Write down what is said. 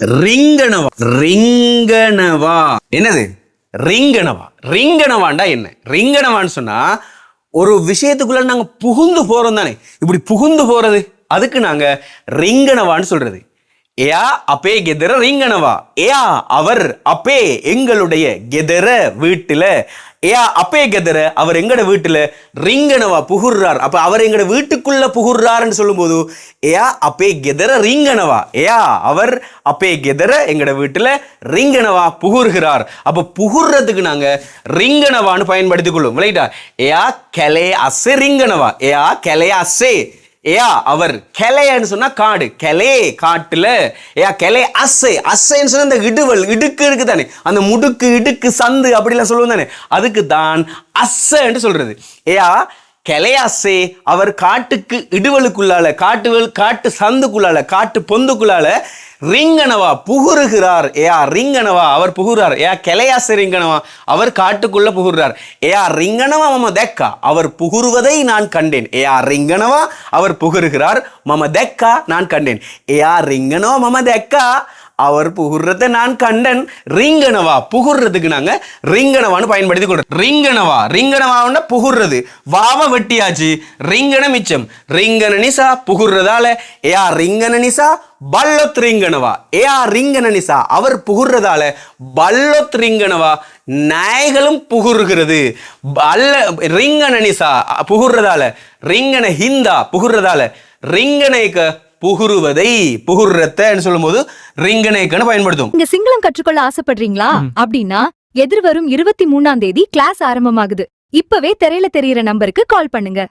ரிங்கனவா. ரிங்கனவா. என்னது? ரிங்கனவா. ரிங்கனவாண்டா என்ன? ரிங்கனவான்னு சொன்னா ஒரு விஷயத்துக்குள்ள நாங்க புகுந்து போறோம் தானே இப்படி புகுந்து போறது அதுக்கு நாங்க ரிங்கனவான்னு சொல்றது. ஏயா அப்பே கெதர ரிங்கனவா එයා அவர் அப்பே எங்களுடைய கெதர வீட்டில். ஏயா அப்பே கெதர அவர் எங்கட வீட்டில்? ரிங்கனவா புகுர்றார். அப்ப அவர் எங்கட வீட்டுக்குள்ள புகுர்றாருன்னு சொல்லும்போது ஏயா அப்பே கெதர ரிங்கனவா? ஏயா அவர் அப்பே கெதர எங்கட வீட்டில் ரிங்கனவா புகுர்கிறார். அப்ப புகுர்றதுக்கு நாங்க ரிங்கனவான்னு பயன்படுத்திக் கொள்ளும். ரைட்டா ஏயா கெலே அசே ரிங்கனவா? ஏயா கெலே அசே. ஏயா அவர் கெலையன்னு சொன்னா காடு. கெலே காட்டுல. ஏயா கெலை அசை. அசைன்னு சொன்னா இந்த இடுவல் இடுக்கு இருக்கு தானே அந்த முடுக்கு இடுக்கு சந்து அப்படிலாம் சொல்லுவோம் தானே? அதுக்கு தான் அசைன்னு சொல்றது. ஏயா கெலையாசே அவர் காட்டுக்கு இடுவலுக்குள்ளால காட்டுவல் காட்டு சந்துக்குள்ளால காட்டு பொந்துக்குள்ளால ரிங்கனவா புகுருகிறார் ஏயா ரிங்கனவா அவர் புகுறார். ஏயா கெலையாசே ரிங்கனவா அவர் காட்டுக்குள்ள புகுறார். ஏயா ரிங்கனவா மம தெக்கா அவர் புகுருவதை நான் கண்டேன். ஏயா ரிங்கனவா அவர் புகுருகிறார் மம தெக்கா நான் கண்டேன். ஏயா ரிங்கனவா மம தெக்கா அவர் புகுறதை நான் கண்டன். ரிங்கனவா? புகுறதுக்கு நாங்க ரிங்கனவான்னு பயன்படுத்தி கொள்றோம் ரிங்கனவா? ரிங்கனவான்னா புகுறது வாவ வெட்டியாச்சு. ரிங்கன மிச்சம். ரிங்கன நிசா புகுறதால ஏயா ரிங்கன நிசா? பல்லொத் ரிங்கனவா? ஏயா ரிங்கன நிசா? அவர் புகுறதால பல்லொத் ரிங்கனவா? நாய்களும் புகுறுகிறது பல்ல ரிங்கன நிசா புகுறதால ரிங்கன ஹிந்தா புகுறதால ரிங்கனைக்கு புகுருவதை புகுறத்தன்னு சொல்லும்போது ரிங்கனைக்கன்னு பயன்படுத்தும். நீங்க சிங்களம் கற்றுக்கொள்ள ஆசைப்படுறீங்களா? அப்படின்னா எதிர்வரும் இருபத்தி மூணாம் தேதி கிளாஸ் ஆரம்பமாகுது. இப்பவே திரையில தெரியிற நம்பருக்கு கால் பண்ணுங்க.